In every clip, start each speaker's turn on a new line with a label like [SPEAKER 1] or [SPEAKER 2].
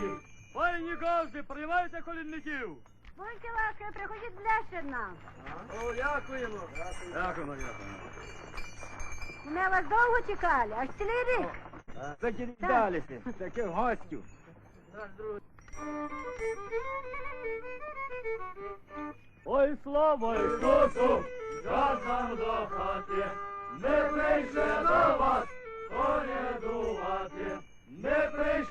[SPEAKER 1] хаті. Файні гості, приймайте колідників.
[SPEAKER 2] Будьте ласка, приходіть ближче нам.
[SPEAKER 1] О, дякуємо. Дякуємо, дякуємо.
[SPEAKER 2] Ми вас довго чекали, аж цілий рік.
[SPEAKER 3] Закидалися, таких гостів.
[SPEAKER 1] Ой, слава Ісусу, час нам до хати, ми прийшли до вас, колядувати, ми прийшли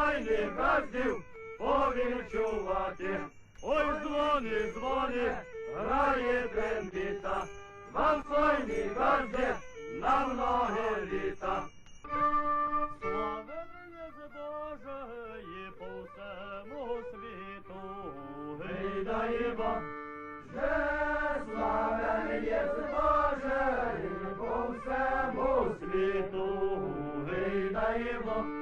[SPEAKER 1] вас файних газдів повінчувати. Ой, дзвони, дзвони, грає трембіта, вам файні газди, на многі літа. Славен є Божий по всему світу, гейдаємо, же славен є Божий по всему світу, гейдаємо,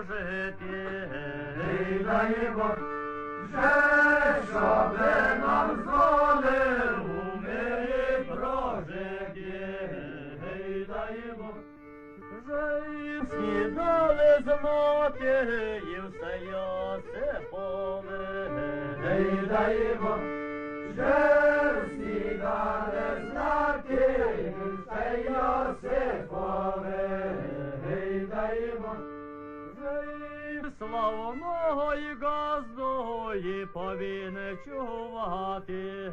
[SPEAKER 1] прожити, гейдаємо, же щоби нам зволив у мирі прожити, гейдаємо, вже і всі дали знати, і все Йосипове, гейдаємо, вже Славного і газду і повинен чувати,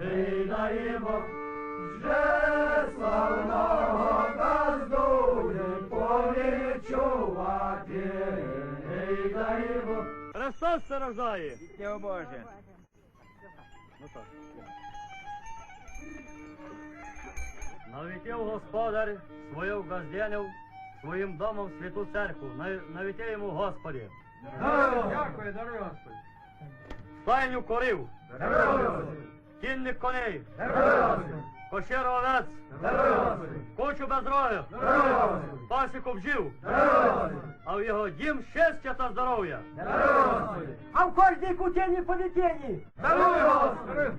[SPEAKER 1] гейдаємо, вже славного газду і повинен чувати, гейдаємо. Христос се рождає!
[SPEAKER 3] Дякую Боже.
[SPEAKER 1] Ну так. Навітів господар свою газденів своїм домом святу церкву. Навіть йому Господі.
[SPEAKER 3] Дякую, дорогой Господи.
[SPEAKER 1] Стайню корів, кінних коней, кошеру овець, кучу без рогів, пасіку бджів, а в його дім щастя та здоров'я.
[SPEAKER 3] А в кожній кутені полетені.
[SPEAKER 1] Даруй, Господи!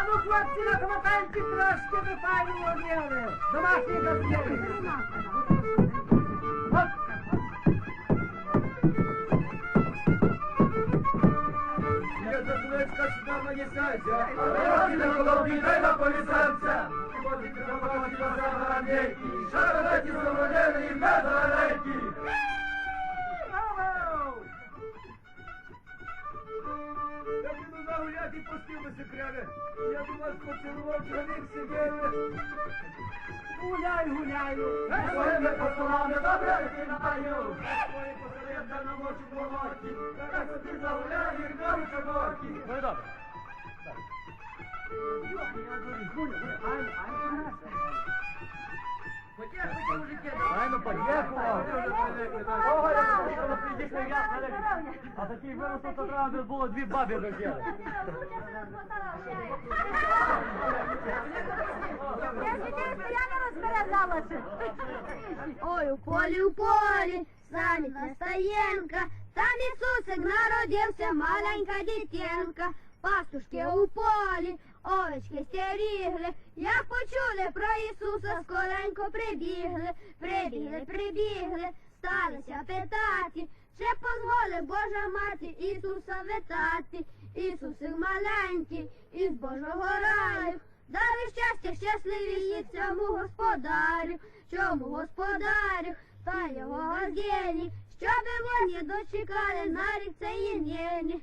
[SPEAKER 3] А ну, хлопці, на колотанці трошки ви пані оділи. Домашні газети. Я закличка сюди мені серця, а дороги на голові дай на полісенця. Ходить на бабі на загранейки, шаронаті і безгаленькі. По кряви. Я до вас поцілував, чоловік сиділи. Гуляй, гуляю. Своїми постолами добре витинаю. Свої посередка на мочі волоті. Так собі загуляю, як вдові чоботі.
[SPEAKER 1] Ну і добре. Айно подякував. А такий виросла, то треба було дві бабі розділи.
[SPEAKER 2] Я сидів, розпередалася.
[SPEAKER 4] Ой, у полі, у полі, самі Настоєнка, там Ісусик народився, маленька дитинка. Пастушки у полі, овечки стерігли, як почули про Ісуса, скоренько прибігли, прибігли, прибігли, сталися питати, чи позволить Божа мати Ісуса витати, Ісусик маленький, із Божого раю, Дари щастя, щасливі цьому господарю, чому господарю, та його газєні, щоби вони дочекали на рік цієї нині.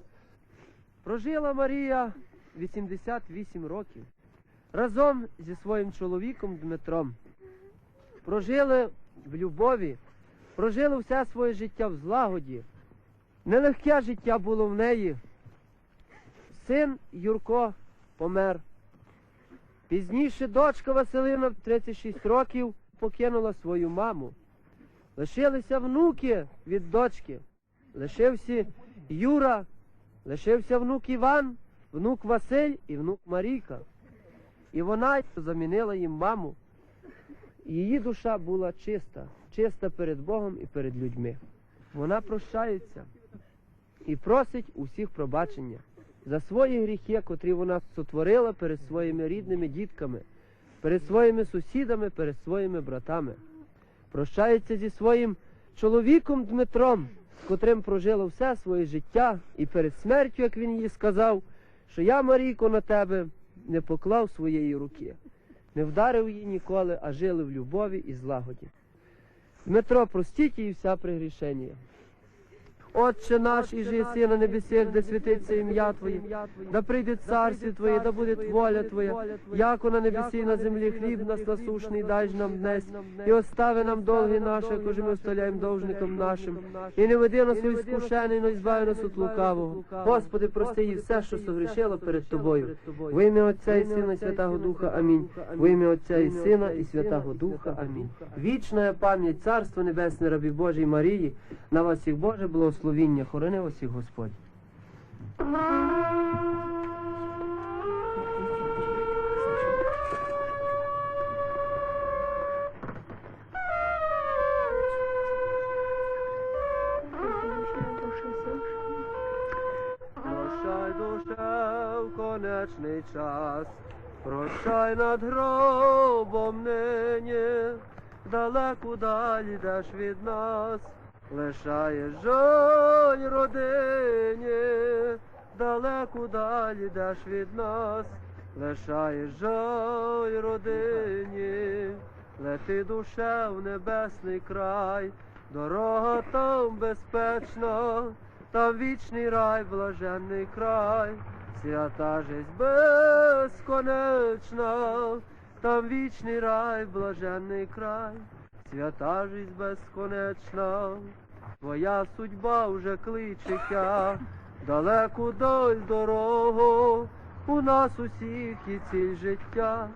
[SPEAKER 5] Прожила Марія 88 років разом зі своїм чоловіком Дмитром. Прожили в любові, прожили все своє життя в злагоді. Нелегке життя було в неї. Син Юрко помер. Пізніше дочка Василина в 36 років покинула свою маму. Лишилися внуки від дочки. Лишився Юра, лишився внук Іван, внук Василь і внук Марійка. І вона замінила їм маму. Її душа була чиста, чиста перед Богом і перед людьми. Вона прощається і просить усіх пробачення за свої гріхи, котрі вона сотворила перед своїми рідними дітками, перед своїми сусідами, перед своїми братами. Прощається зі своїм чоловіком Дмитром, котрим прожила все своє життя, і перед смертю, як він їй сказав, що я, Марійко, на тебе не поклав своєї руки, не вдарив її ніколи, а жили в любові і злагоді. Дмитро, простіть їй вся пригрішення. Отче наш, і єси на небесах, де святиться ім'я Твоє, да прийде царство Твоє, да буде воля Твоя, яко на небесі на землі хліб нас насушний дай ж нам днес, і остави нам долги наші, кожи ми оставляємо должникам нашим, і не веди нас у іскушений, но збави нас від лукавого. Господи, прости їй все, що согрішило перед Тобою. В ім'я Отця і Сина, і Святого Духа, амінь. В ім'я Отця і Сина, і Святого Духа, амінь. Вічна пам'ять Царство Небесне, рабі Божій Марії, на вас всіх Боже благословіння, хорони вас всіх Господь. Прощай, душе, в конечний час, прощай над гробом нині, далеко далі йдеш від нас, лишаєш жаль родині, далеко далі йдеш від нас, лишаєш жаль родині, лети душе в небесний край, дорога там безпечна, там вічний рай, блаженний край, свята жизнь безконечна, там вічний рай, блаженний край, свята жизнь безконечна, твоя судьба вже кличеться, далеку доль дорогу, у нас усіх і ціль життя,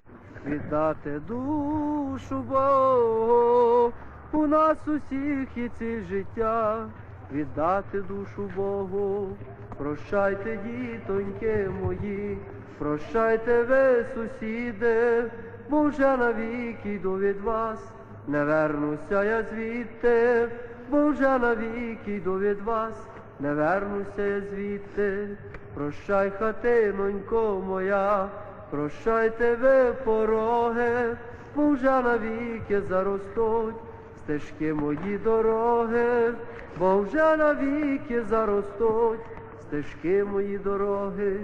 [SPEAKER 5] віддати душу Богу, у нас усіх і ціль життя. Віддати душу Богу. Прощайте, дітоньки мої, прощайте ви, сусіди, бо вже навіки йду від вас, не вернуся я звідти, бо вже навіки йду від вас, не вернуся я звідти. Прощай, хатинонько моя, прощайте ви пороги, бо вже навіки заростуть стежки мої дороги, бо вже навіки заростуть стежки мої дороги,